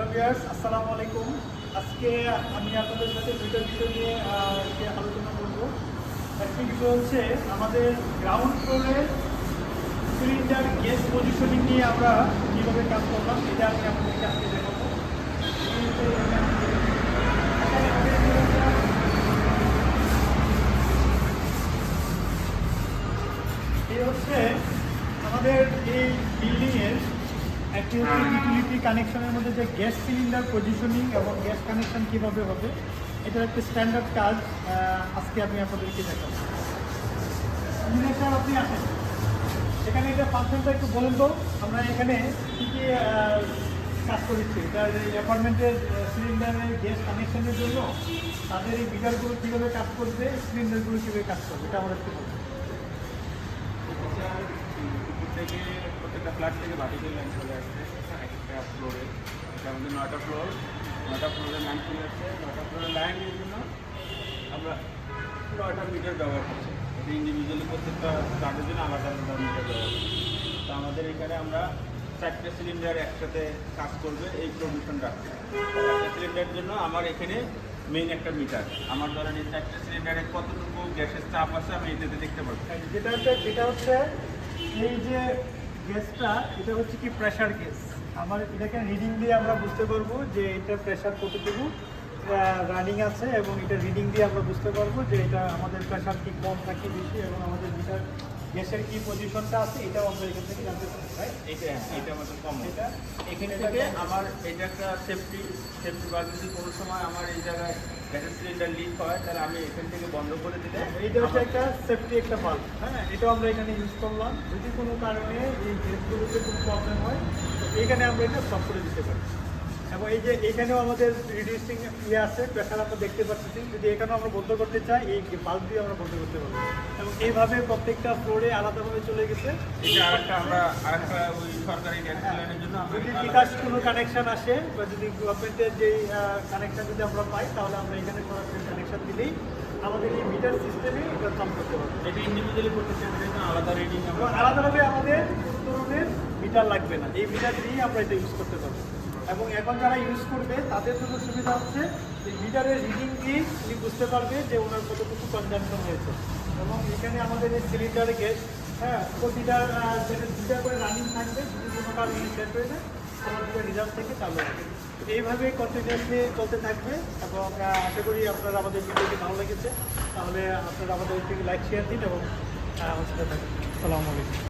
Hello আসসালামু আলাইকুম। আজকে আমি আপনাদের সাথে বিষয় নিয়ে আলোচনা হচ্ছে আমাদের গ্রাউন্ড ফ্লোরে সিলিন্ডার নিয়ে আমরা কীভাবে কাজ করলাম আমি এই হচ্ছে আমাদের এই বিল্ডিংয়ের একটি হচ্ছে কানেকশনের মধ্যে যে গ্যাস সিলিন্ডার পজিশনিং এবং গ্যাস কানেকশন কীভাবে হবে, এটার একটা স্ট্যান্ডার্ড কাজ আজকে আমি আপনাদেরকে দেখাবো। আপনি আসেন। এখানে এটা ফাংশনটা একটু বলেন তো, আমরা এখানে কী কী কাজ করেছি? এটা অ্যাপার্টমেন্টের সিলিন্ডারের গ্যাস কানেকশনের জন্য তাদের এই মিটারগুলো কীভাবে কাজ করবে সিলিন্ডারগুলো কীভাবে কাজ করবে, এটা আমাদের একটু থেকে প্রত্যেকটা ফ্ল্যাট থেকে ভার্টিক্যাল লাইন চলে আসছে। একটা ফ্লোরে এটা আমাদের নয়টা ফ্লোর নয়টা ফ্লোরের লাইন চলে আসছে। নয়টা ফ্লোরের লাইনের জন্য আমরা নয়টা মিটার ব্যবহার করছি। এটা ইন্ডিভিজুয়ালি প্রত্যেকটা ফ্ল্যাটের জন্য আলাদা আলাদা মিটার ব্যবহার করছি। তো আমাদের এখানে আমরা চারটে সিলিন্ডার একসাথে কাজ করবে। এই প্রদূষণ রাখছে। চারটে সিলিন্ডারের জন্য আমার এখানে মেইন একটা মিটার আমার ধরেন এই চারটে সিলিন্ডারে কতটুকু গ্যাসের চাপ আছে আমি এটাতে দেখতে পাচ্ছি যেটা হচ্ছে যেটা হচ্ছে, এই যে গ্যাসটা এটা হচ্ছে কি প্রেশার গ্যাস আমার এটাকে রিডিং দিয়ে আমরা বুঝতে পারব যে এটা প্রেশার কতটুকু রানিং আছে এবং এটা রিডিং দিয়ে আমরা বুঝতে পারব যে এটা আমাদের প্রেশার কি কম থাকে বেশি এবং আমাদের যেটা গ্যাসের কি পজিশনটা আছে এটাও আমরা এখান থেকে জানতে পারব? এটা এটা আমাদের কম এটা এখান থেকে আমার এটা একটা সেফটি সেফটি বা যদি কোনো সময় আমার এই জায়গায় গ্যাসের সিলিন্ডার লিক হয় তাহলে আমি এখান থেকে বন্ধ করে দিলে এইটা হচ্ছে একটা সেফটি একটা বাল্ব হ্যাঁ এটাও আমরা এখানে ইউজ করলাম। যদি কোনো কারণে এই গ্যাসগুলোতে কোনো প্রবলেম হয় তো এইখানে আমরা এটা স্টপ করে দিতে পারি। এবং এই যে এখানেও আমাদের রিডিউসিং ইয়ে আছে প্রেশার আমরা দেখতে পাচ্ছি। যদি এখানেও আমরা বন্ধ করতে চাই এই বাল্ব দিয়ে আমরা বন্ধ করতে পারব। এবং এইভাবে প্রত্যেকটা ফ্লোরে আলাদাভাবে চলে গেছে। এটা আরেকটা আমরা আরেকটা ওই সরকারি জন্য যদি বিকাশ কোনো কানেকশন আসে বা যদি গভর্নমেন্টের যেই কানেকশন যদি আমরা পাই তাহলে আমরা এখানে সরাসরি কানেকশন দিলেই আমাদের এই মিটার সিস্টেমে এটা কাম করতে পারব। এটা ইন্ডিভিজুয়ালি করতে চাই আলাদা রিডিং আলাদাভাবে আমাদের ধরনের মিটার লাগবে না। এই মিটার দিয়েই আমরা এটা ইউজ করতে পারব। এবং এখন যারা ইউজ করবে, তাদের জন্য সুবিধা হচ্ছে এই মিটারের রিডিং দিয়ে তিনি বুঝতে পারবে যে ওনার কতটুকু কনজামশন হয়েছে। এবং এখানে আমাদের এই সিলিন্ডারে গ্যাস হ্যাঁ প্রতিটা দুটা করে রানিং থাকবে যদি কোনো কারণে শেষ হয়ে যায় রিজার্ভ থেকে চালু হবে। এইভাবে কন্টিনিউসলি চলতে থাকবে এবং আশা করি আপনারা আমাদের ভিডিওটি ভালো লেগেছে। তাহলে আপনারা আমাদের লাইক শেয়ার দিন এবং সাথে থাকুন আসসালামু আলাইকুম।